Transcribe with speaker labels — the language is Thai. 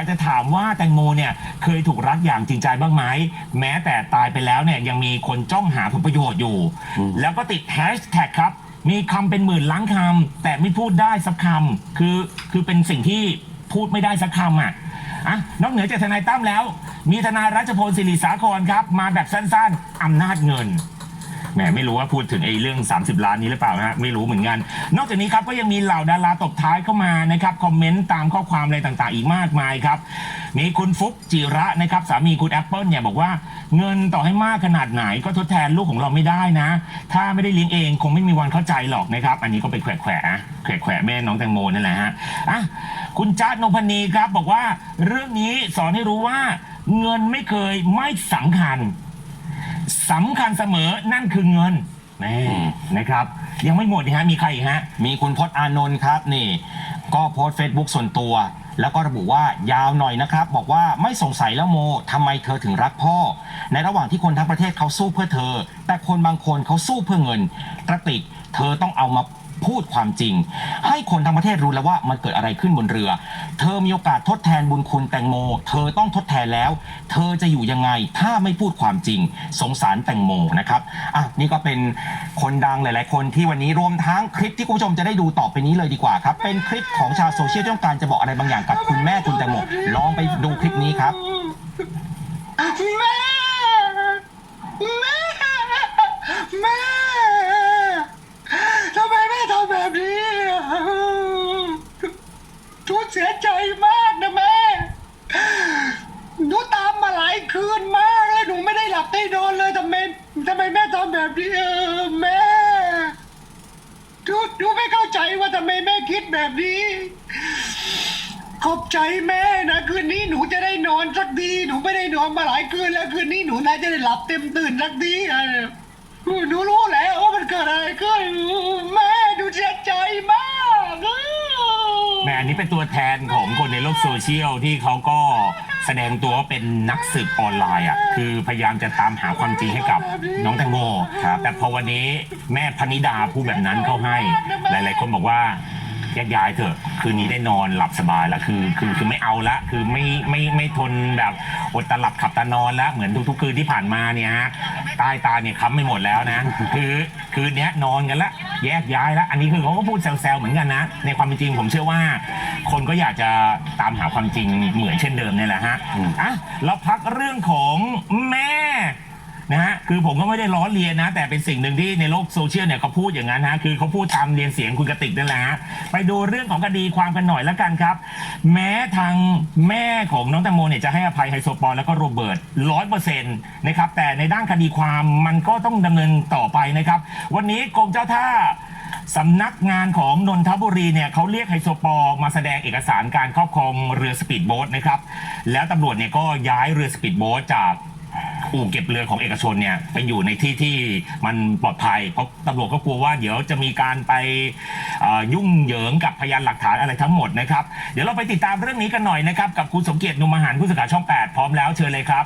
Speaker 1: ากจะถามว่าแตงโมเนี่ยเคยถูกรักอย่างจริงใจบ้างไหมแม้แต่ตายไปแล้วเนี่ยยังมีคนจ้องหาผลประโยชน์อยู่ แล้วก็ติดแฮชแท็กครับ มีคำเป็นหมื่นล้านคำแต่ไม่พูดได้สักคำคือคือเป็นสิ่งที่พูดไม่ได้สักคำอะอะนอกเหนือจากทนายตั้มแล้ว มีทนายรัชพลศิริสาครครับ มาแบบสั้นๆอำนาจเงิน แหมไม่รู้ว่าพูดถึงไอ้เรื่อง 30 ล้านนี้หรือเปล่านะฮะไม่รู้เหมือนกัน นอกจากนี้ครับก็ยังมีเหล่าดาราตบท้ายเข้ามานะครับคอมเมนต์ตามข้อความอะไรต่างๆ อีกมากมายครับมีคุณฟุกจิระนะครับสามีคุณแอปเปิลเนี่ยบอกว่าเงินต่อให้มากขนาดไหนก็ทดแทนลูกของเราไม่ได้นะ ถ้าไม่ได้เลี้ยงเองคงไม่มีวันเข้าใจหรอกนะครับ อันนี้ก็เป็นแขวะแขวะแขวะแขวะแม่น้องแตงโมนั่นแหละฮะอะคุณจ๊ะนงพนีครับบอกว่าเรื่องนี้สอนให้รู้ว่าเงินไม่เคยไม่สำคัญ สำคัญเสมอนั่นคือเงินแน่นะครับ ยังไม่หมดนะฮะมีใครอีกฮะ
Speaker 2: มีคุณพจน์อานนท์ครับนี่ ก็โพสต์ Facebook ส่วนตัว แล้วก็ระบุว่ายาวหน่อยนะครับ บอกว่าไม่สงสัยแล้วโมทำไมเธอถึงรักพ่อ ในระหว่างที่คนทั้งประเทศเขาสู้เพื่อเธอ แต่คนบางคนเขาสู้เพื่อเงินกระติกเธอต้องเอามา พูดความจริง ให้คนทั้งประเทศรู้แล้วว่ามันเกิดอะไรขึ้นบนเรือ เธอมีโอกาสทดแทนบุญคุณแตงโม เธอต้องทดแทนแล้ว เธอจะอยู่ยังไงถ้าไม่พูดความจริง สงสารแตงโมนะครับอะนี่ก็เป็นคนดังหลาย ๆ คนที่วันนี้รวมทั้งคลิปที่คุณผู้ชมจะได้ดูต่อไปนี้เลยดีกว่าครับ เป็นคลิปของชาวโซเชียลที่ต้องการจะบอกอะไรบางอย่างกับคุณแม่คุณแตงโมลองไปดูคลิปนี้ครับ
Speaker 3: แม่ แม่ทำไมแม่ทำแบบนี้อะทุกเสียใจมากนะแม่ หนูตามมาหลายคืนมากแล้วหนูไม่ได้หลับได้นอนเลยทำไม ทำไมแม่ทำแบบนี้เออแม่ดูดูไม่เข้าใจว่าทำไมแม่คิดแบบนี้ ขอบใจแม่นะคืนนี้หนูจะได้นอนสักทีหนูไม่ได้นอนมาหลายคืนแล้วคืนนี้หนูน่าจะได้หลับเต็มตื่นสักทีอะหนูรู้แล้วว่ามันเกิดอะไรขึ้นแม่ดูเสียใจมาก
Speaker 1: แหม่อันนี้เป็นตัวแทนของคนในโลกโซเชียลที่เขาก็ แสดงตัวว่าเป็นนักสืบออนไลน์อะคือพยายามจะตามหาความจริงให้กับน้องแตงโมครับแต่พอวันนี้แม่พนิดาพูดแบบนั้นเข้าให้ หลาย ๆ คนบอกว่า แยกย้ายเถอะ คืนนี้ได้นอนหลับสบายแล้วคือคือคือไม่เอาละ คือไม่ไม่ไม่ทนแบบอดตาหลับขับตานอนแล้วเหมือนทุกๆคืนที่ผ่านมาเนี่ยฮะใต้ตาเนี่ยค้ำไม่หมดแล้วนะ คือคืนเนี้ยนอนกันละแยกย้ายแล้วอันนี้คือเขาก็พูดแซวๆเหมือนกันนะ ในความเป็นจริงผมเชื่อว่า คนก็อยากจะตามหาความจริงเหมือนเช่นเดิมเนี่ยแหละฮะอะเราพักเรื่องของแม่ นะฮะคือผมก็ไม่ได้ล้อเลียนนะ แต่เป็นสิ่งหนึ่งที่ในโลกโซเชียลเนี่ยเขาพูดอย่างนั้นฮะคือเขาพูดตามเรียนเสียงคุณกติกนั่นแหละฮะไปดูเรื่องของคดีความกันหน่อยแล้วกันครับ แม้ทางแม่ของน้องแตงโมเนี่ยจะให้อภัยไฮโซปอลแล้วก็โรเบิร์ตร้อยเปอร์เซ็นต์นะครับแต่ในด้านคดีความมันก็ต้องดำเนินต่อไปนะครับ วันนี้กรมเจ้าท่า สำนักงานของนนทบุรีเนี่ยเขาเรียกไฮโซปอลมาแสดงเอกสารการครอบครองเรือสปีดโบ๊ทนะครับ แล้วตำรวจเนี่ยก็ย้ายเรือสปีดโบ๊ทจาก อู่เก็บเรือของเอกชนเนี่ยไปอยู่ในที่ที่มันปลอดภัยเพราะตำรวจก็กลัวว่าเดี๋ยวจะมีการไปเอ่อยุ่งเหยิงกับพยานหลักฐานอะไรทั้งหมดนะครับ เดี๋ยวเราไปติดตามเรื่องนี้กันหน่อยนะครับ กับคุณสมเกียรตินุมอาหารผู้สื่อข่าวช่อง 8 พร้อมแล้วเชิญเลยครับ